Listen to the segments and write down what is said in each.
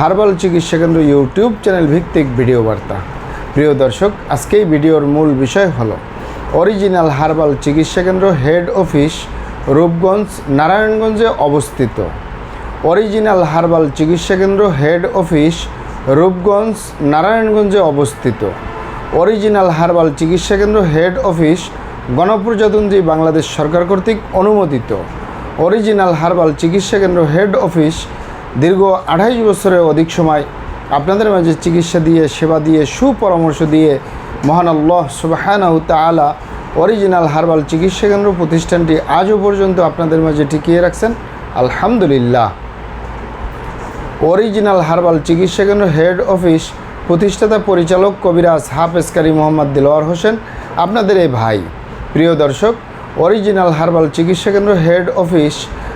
Herbal চিকিৎসা কেন্দ্র YouTube channel ভিত্তিক ভিডিও বার্তা। প্রিয় দর্শক আজকে এই ভিডিওর মূল বিষয় হলো, অরিজিনাল হার্বাল চিকিৎসা কেন্দ্র হেড অফিস রূপগঞ্জ, নারায়ণগঞ্জে অবস্থিত। অরিজিনাল হার্বাল চিকিৎসা কেন্দ্র হেড অফিস রূপগঞ্জ, নারায়ণগঞ্জে অবস্থিত। অরিজিনাল হার্বাল চিকিৎসা কেন্দ্র হেড অফিস গণপ্রজাতন্ত্রী বাংলাদেশ সরকার কর্তৃক অনুমোদিত। অরিজিনাল হার্বাল চিকিৎসা কেন্দ্র হেড অফিস দীর্ঘ আঠাইশ বছরের অধিক সময় আপনাদের মাঝে চিকিৎসা দিয়ে, সেবা দিয়ে, সুপরামর্শ দিয়ে মহান আল্লাহ সুবাহানাউ তালা অরিজিনাল হার্বাল চিকিৎসা কেন্দ্র প্রতিষ্ঠানটি আজও পর্যন্ত আপনাদের মাঝে টিকিয়ে রাখছেন। আলহামদুলিল্লাহ। অরিজিনাল হার্বাল চিকিৎসা কেন্দ্র হেড অফিস প্রতিষ্ঠাতা পরিচালক কবিরাজ হাফেজকারী মোহাম্মদ দিলওয়ার হোসেন, আপনাদের এই ভাই। প্রিয় দর্শক, অরিজিনাল হার্বাল চিকিৎসা কেন্দ্র হেড অফিস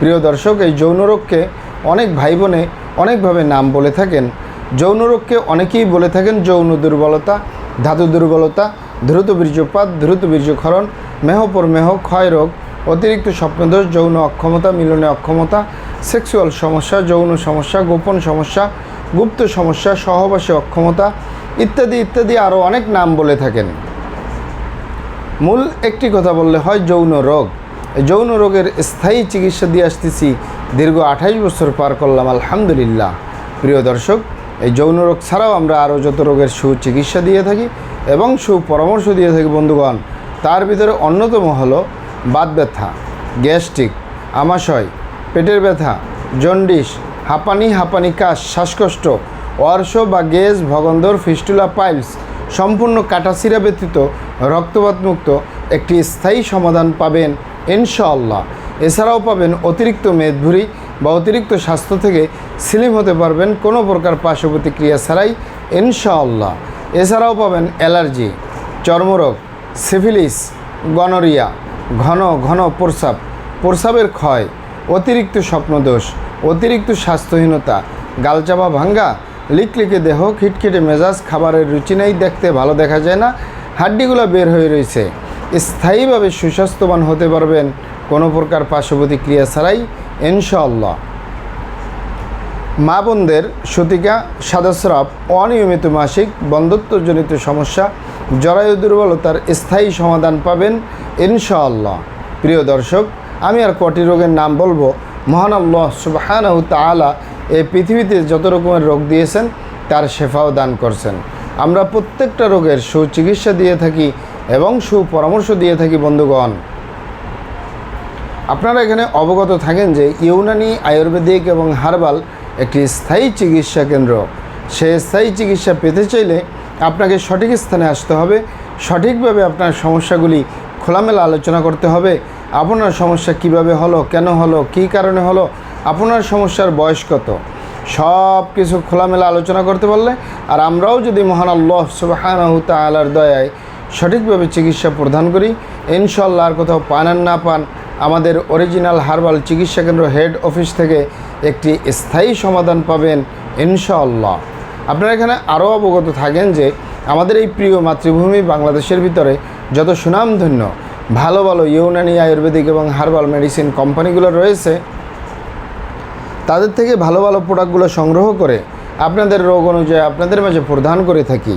প্রিয় দর্শক, এই যৌন রোগকে অনেক ভাই বোনে অনেকভাবে নাম বলে থাকেন। যৌন রোগকে অনেকেই বলে থাকেন যৌন দুর্বলতা, ধাতু দুর্বলতা, দ্রুত বীর্যপাত, দ্রুত বীর্যক্ষরণ ক্ষয় রোগ, অতিরিক্ত স্বপ্নদোষ, যৌন অক্ষমতা, মিলনে অক্ষমতা, সেক্সুয়াল সমস্যা, যৌন সমস্যা, গোপন সমস্যা, গুপ্ত সমস্যা, সহবাসে অক্ষমতা ইত্যাদি ইত্যাদি আরও অনেক নাম বলে থাকেন। মূল একটি কথা বললে হয় যৌন রোগ। যৌন রোগের স্থায়ী চিকিৎসা দিয়ে আসতেছি। দীর্ঘ আঠাইশ বছর পার করলাম, আলহামদুলিল্লাহ। প্রিয় দর্শক, এই যৌন রোগ ছাড়াও আমরা আরও যত রোগের সুচিকিৎসা দিয়ে থাকি এবং সুপরামর্শ দিয়ে থাকি, বন্ধুগণ, তার ভিতরে অন্যতম হলো বাত ব্যথা, গ্যাস্ট্রিক, আমাশয়, পেটের ব্যথা জন্ডিস হাঁপানি হাঁপানি কাশ, শ্বাসকষ্ট, অর্শ বা গ্যাস ভগন্দর, ফিস্টুলা, পাইলস সম্পূর্ণ কাটাছিরা ব্যতীত রক্তপাত মুক্ত একটি স্থায়ী সমাধান পাবেন ইনশাআল্লাহ। এছাড়াও পাবেন অতিরিক্ত মেদভুরি বা অতিরিক্ত স্বাস্থ্য থেকে স্লিম হতে পারবেন, কোনো প্রকার পার্শ্ব প্রতিক্রিয়া ছাড়াই ইনশাআল্লাহ। এছাড়াও পাবেন অ্যালার্জি, চর্মরোগ, সিফিলিস, গনোরিয়া, ঘন ঘন প্রস্রাব, প্রস্রাবের ক্ষয়, অতিরিক্ত স্বপ্নদোষ, অতিরিক্ত স্বাস্থ্যহীনতা, গালচাপা ভাঙ্গা, লিকলিকে দেহ, খিটখিটে মেজাজ, খাবারের রুচি নেই, দেখতে ভালো দেখা যায় না, হাড্ডিগুলো বের হয়ে রয়েছে। স্থায়ীভাবে সুস্বাস্থ্যবান হতে পারবেন কোনো প্রকার পার্শ্ব প্রতিক্রিয়া ছাড়াই, ইনশাআল্লাহ। মা বোনদের সতিকা, সাদাস্রাব অনিয়মিত মাসিক বন্ধত্বজনিত সমস্যা, জরায়ু দুর্বলতার স্থায়ী সমাধান পাবেন, ইনশাআল্লাহ। প্রিয় দর্শক, আমি আর কটি রোগের নাম বলব। মহান আল্লাহ সুবাহানাহু তাআলা এই পৃথিবীতে যত রকমের রোগ দিয়েছেন, তার শেফাও দান করছেন। আমরা প্রত্যেকটা রোগের সুচিকিৎসা দিয়ে থাকি এবং সুপরামর্শ দিয়ে থাকি বন্ধুগণ। আপনারা এখানে অবগত থাকেন যে ইউনানি আয়ুর্বেদিক এবং হার্বাল একটি স্থায়ী চিকিৎসা কেন্দ্র। সে স্থায়ী চিকিৎসা পেতে চাইলে আপনাকে সঠিক স্থানে আসতে হবে। সঠিকভাবে আপনার সমস্যাগুলি খোলামেলা আলোচনা করতে হবে। আপনার সমস্যা কীভাবে হলো, কেন হলো, কী কারণে হলো, আপনার সমস্যার বয়স কত? সব কিছু খোলামেলা আলোচনা করতে পারলে আর আমরাও যদি মহান আল্লাহ সুবাহানাহু তালার দয়ায় সঠিকভাবে চিকিৎসা প্রদান করি। ইনশাল্লাহ আর কোথাও পান আর না পান, আমাদের অরিজিনাল হার্বাল চিকিৎসা কেন্দ্র হেড অফিস থেকে একটি স্থায়ী সমাধান পাবেন ইনশাআল্লাহ। আপনারা এখানে আরও অবগত থাকেন যে আমাদের এই প্রিয় মাতৃভূমি বাংলাদেশের ভিতরে যত সুনামধন্য, ভালো ভালো ইউনানি আয়ুর্বেদিক এবং হার্বাল মেডিসিন কোম্পানিগুলো রয়েছে, তাদের থেকে ভালো ভালো প্রোডাক্টগুলো সংগ্রহ করে আপনাদের রোগ অনুযায়ী আপনাদের মাঝে প্রদান করে থাকি।